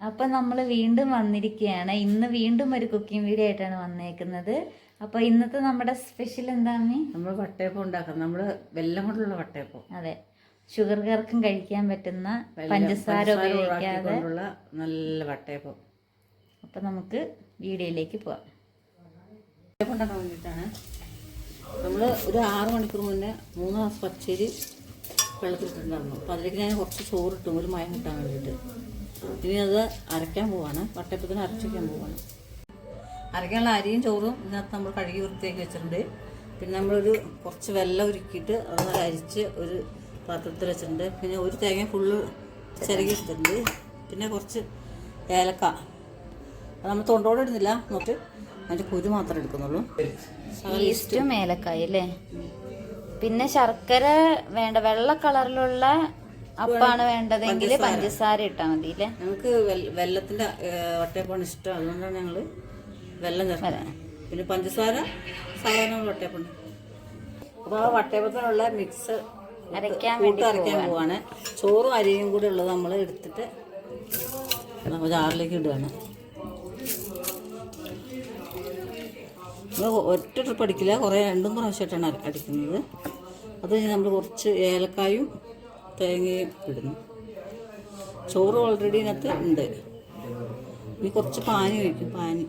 അപ്പം നമ്മൾ വീണ്ടും വന്നിരിക്കുകയാണ് ഇന്ന് വീണ്ടും ഒരു കുക്കിംഗ് വീഡിയോ ആയിട്ടാണ് വന്നേക്കുന്നത്. അപ്പോൾ ഇന്നത്തെ നമ്മുടെ സ്പെഷ്യൽ എന്താണ് നമ്മൾ വട്ടയപ്പം ഉണ്ടാക്കാം. നമ്മൾ വെല്ലം കൊണ്ടുള്ള വട്ടയപ്പം. അതെ. ഷുഗർകാർക്കും കഴിക്കാൻ പറ്റുന്ന പഞ്ചസാര ഉപയോഗിക്കാതെ നല്ല വട്ടയപ്പം. അപ്പം നമുക്ക് വീഡിയോയിലേക്ക് പോവാം. ഉണ്ടാക്കാൻ വേണ്ടിയിട്ടാണ്. നമ്മൾ ഒരു ആറ് മണിക്കൂർ മുന്നേ മൂന്ന് മാസം പച്ചരി വെള്ളത്തിലിട്ടുണ്ടായിരുന്നു അപ്പോൾ അതിലേക്ക് ഞാൻ കുറച്ച് ചോറിട്ടും ഒരു മയം കിട്ടാൻ വേണ്ടിയിട്ട്. ഇനി അത് അരയ്ക്കാൻ പോവാണ്. വട്ടയപ്പത്തിന് അരച്ചിരിക്കാൻ പോവാണ്. അരയ്ക്കാനുള്ള അരിയും ചോറും ഇതിനകത്ത് നമ്മൾ കഴുകി വൃത്തിയാക്കി വെച്ചിട്ടുണ്ട്. പിന്നെ നമ്മളൊരു കുറച്ച് വെള്ളം ഉരുക്കിയിട്ട് അത് അരിച്ച് ഒരു പാത്രത്തിൽ വെച്ചിട്ടുണ്ട്. പിന്നെ ഒരു തേങ്ങ ഫുള്ള് ചിരകി എടുത്തിട്ടുണ്ട്. പിന്നെ കുറച്ച് ഏലക്ക. അത് നമ്മൾ തൊണ്ടോടെ ഇടുന്നില്ല. എന്നിട്ട് അതിന്റെ കുരു മാത്രമേ എടുക്കുന്നുള്ളൂ. ഈസ്റ്റും ഏലക്കായ അല്ലേ? പിന്നെ ശർക്കര വേണ്ട. വെള്ള കളറിലുള്ള അപ്പാണ് വേണ്ടതെങ്കിൽ പഞ്ചസാര. ഇട്ടാൽ മതി അല്ലേ ഞങ്ങൾക്ക് വെള്ളത്തിന്റെ വട്ടയപ്പാണ് ഇഷ്ടം. അതുകൊണ്ടാണ് ഞങ്ങൾ വെള്ളം ചേർക്കുന്നത് പിന്നെ പഞ്ചസാര സാധാരണ വട്ടയപ്പുണ്ട് അപ്പോൾ ആ വട്ടയപ്പത്തിനുള്ള മിക്സ് അരയ്ക്കാൻ കൂട്ട് അരയ്ക്കാൻ പോവാണ്. ചോറും അരിയും കൂടെ ഉള്ളത് നമ്മൾ എടുത്തിട്ട് നമ്മൾ ജാറിലേക്ക് ഇടുകയാണ് ഒറ്റ ട്രിപ്പ് അടിക്കില്ല. കുറേ രണ്ടും പ്രാവശ്യമായിട്ടാണ് അടിക്കുന്നത്. അത് കഴിഞ്ഞ് നമ്മൾ കുറച്ച് ഏലക്കായും തേങ്ങയും ഇടുന്നു. ചോറ് ഓൾറെഡി ഇതിനകത്ത് ഉണ്ട്. ഇനി കുറച്ച് പാനി ഒഴിക്കും പാനി.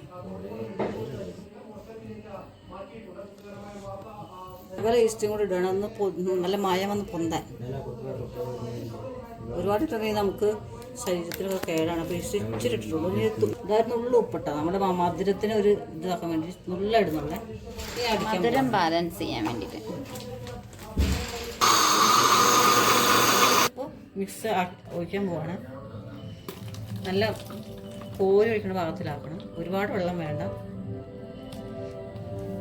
നല്ല ഈസ്റ്റും കൂടി ഇടണം. ഒന്ന് നല്ല മായം വന്ന് പൊന്താൻ. ഒരുപാട് ഇട്ടുണ്ടെങ്കിൽ നമുക്ക് ശരീരത്തിനൊക്കെ കേടാണ്. അപ്പോൾ ഈസ്റ്റ് ഇച്ചിരി ഇട്ടിട്ടുള്ളൂ. ഇനി ഇതായിരുന്നു ഉള്ളു ഉപ്പിട്ട. നമ്മുടെ മധുരത്തിന് ഒരു ഇതാക്കാൻ വേണ്ടി നുള്ള ഇടുന്നുള്ളേ ഇനി അടിക്കാൻ മധുരം ബാലൻസ് ചെയ്യാൻ വേണ്ടിയിട്ട്. മിക്സ് ഒഴിക്കാൻ പോവാണ് നല്ല കോരി ഒഴിക്കുന്ന ഭാഗത്തിലാക്കണം ഒരുപാട് വെള്ളം വേണ്ട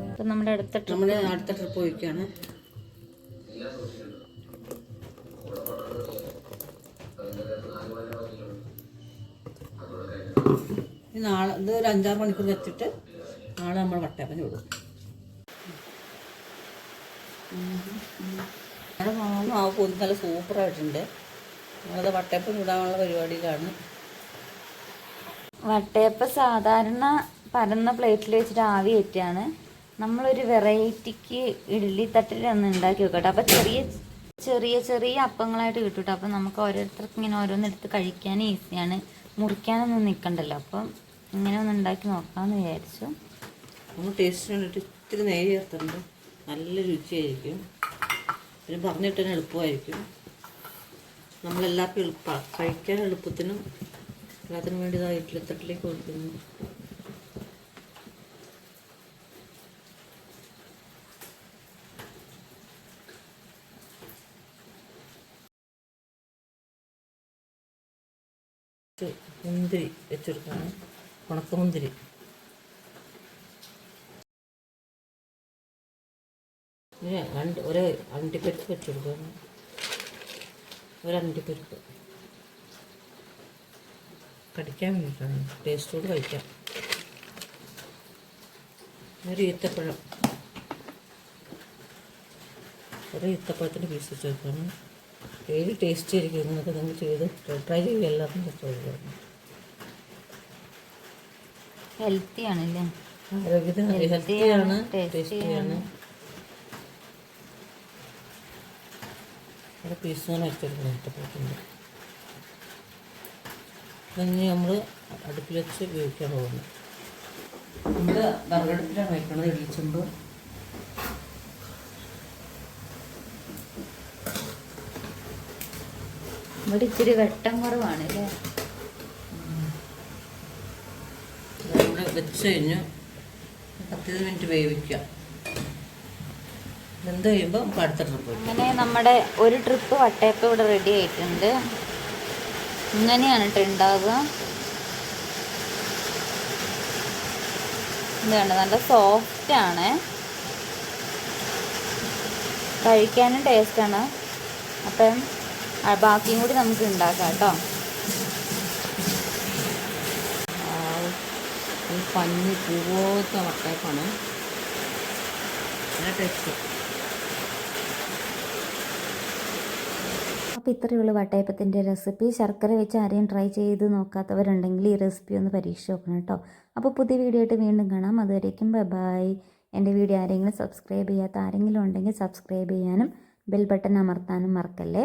അപ്പം നമ്മുടെ അടുത്ത ട്രിപ്പ് നമ്മൾ അടുത്ത ട്രിപ്പ് ഒഴിക്കുകയാണ് നാളെ ഇത് ഒരു അഞ്ചാറ് മണിക്കൂർ വെച്ചിട്ട് നാളെ നമ്മൾ വട്ടയപ്പന് വിടും നമ്മുടെ നല്ല സൂപ്പറായിട്ടുണ്ട് നമ്മളത് വട്ടയപ്പം ചൂടാനുള്ള പരിപാടിയിലാണ്. വട്ടയപ്പം സാധാരണ പരന്ന പ്ലേറ്റിൽ വെച്ചിട്ട് ആവി കയറ്റിയാണ് നമ്മളൊരു വെറൈറ്റിക്ക് ഇഡ്ഡലി തട്ടിൽ ഒന്ന് ഉണ്ടാക്കി വെക്കട്ടെ അപ്പം ചെറിയ ചെറിയ ചെറിയ അപ്പങ്ങളായിട്ട് കിട്ടും അപ്പം നമുക്ക് ഓരോരുത്തർക്ക് ഇങ്ങനെ ഓരോന്നെടുത്ത് കഴിക്കാൻ ഈസിയാണ്. മുറിക്കാനൊന്നും നിൽക്കണ്ടല്ലോ അപ്പം ഇങ്ങനെ ഒന്ന് ഉണ്ടാക്കി നോക്കാമെന്ന് വിചാരിച്ചു. നമ്മൾ ടേസ്റ്റ് കണ്ടിട്ട് ഇത്തിരി നെയ്യ് ചേർത്തിട്ടുണ്ട്. നല്ല രുചിയായിരിക്കും. പിന്നെ പറഞ്ഞിട്ട് തന്നെ എളുപ്പമായിരിക്കും. നമ്മളെല്ലാവർക്കും എളുപ്പമാണ് കഴിക്കാൻ എളുപ്പത്തിനും എല്ലാത്തിനും വേണ്ടി ഇതാ ഇഡ്ലിത്തട്ടിലേക്ക് കൊടുക്കുന്നു. മുന്തിരി വെച്ചെടുക്കാണ് ഉണക്കമുന്തിരി രണ്ട് ഒരു അണ്ടിപ്പരിപ്പ് വെച്ചെടുക്കണം. ഒരു അണ്ടിപ്പരിപ്പ് കടിക്കാൻ വേണ്ടിയിട്ടാണ് ടേസ്റ്റോട് കഴിക്കാം. ഒരു ഈത്തപ്പഴം. ഒരു ഈത്തപ്പഴത്തിന്റെ പീസ് ചേർക്കണം ഏത് ടേസ്റ്റ് ആയിരിക്കും. എന്നൊക്കെ നിങ്ങൾ ചെയ്ത് ട്രൈ ചെയ്യുക എല്ലാവർക്കും ചോദിക്കണം ഹെൽത്തിയാണല്ലേ ആരോഗ്യത്തിന് ഹെൽത്തിയാണ് ടേസ്റ്റിയാണ് അവിടെ പീസ് തന്നെ വെച്ചെടുക്കണം ഇഷ്ടപ്പെട്ടിട്ടുണ്ട് ഇനി നമ്മൾ അടുപ്പിൽ വെച്ച് ഉപയോഗിക്കാൻ പോകുന്നത് നമ്മൾ വിറകടുപ്പിലാണ് വയ്ക്കുന്നത് ഇടിച്ചുമ്പ് ഇവിടെ ഇച്ചിരി വെട്ടം കുറവാണ് അല്ലേ? വെച്ച് കഴിഞ്ഞു പത്ത് മിനിറ്റ് വേവിക്കുക വെന്ത് കഴിയുമ്പോൾ നമുക്ക് അടുത്ത ട്രിപ്പ് അങ്ങനെ നമ്മുടെ ഒരു ട്രിപ്പ് വട്ടയപ്പം ഇവിടെ റെഡി ആയിട്ടുണ്ട്. ഇങ്ങനെയാണ് കേട്ടോ ഉണ്ടാവുക. ഇതാണ് നല്ല സോഫ്റ്റ് ആണ്. കഴിക്കാനും ടേസ്റ്റാണ് അപ്പം ബാക്കിയും കൂടി നമുക്ക് ഉണ്ടാക്കാം കേട്ടോ. പഞ്ഞി പൂവോത്ത വട്ടയപ്പാണ്. നല്ല ടേസ്റ്റ് അപ്പോൾ ഇത്രയേ ഉള്ളൂ വട്ടയപ്പത്തിന്റെ റെസിപ്പി ശർക്കര വെച്ച് ആരെയും ട്രൈ ചെയ്ത് നോക്കാത്തവരുണ്ടെങ്കിൽ ഈ റെസിപ്പി ഒന്ന് പരീക്ഷിച്ച് നോക്കണം കേട്ടോ. അപ്പോൾ പുതിയ വീഡിയോ ആയിട്ട് വീണ്ടും കാണാം. അതുവരേക്കും ബൈ ബൈ എന്റെ വീഡിയോ ആരെങ്കിലും സബ്സ്ക്രൈബ് ചെയ്യാത്ത ആരെങ്കിലും ഉണ്ടെങ്കിൽ സബ്സ്ക്രൈബ് ചെയ്യാനും ബെൽ ബട്ടൺ അമർത്താനും മറക്കല്ലേ?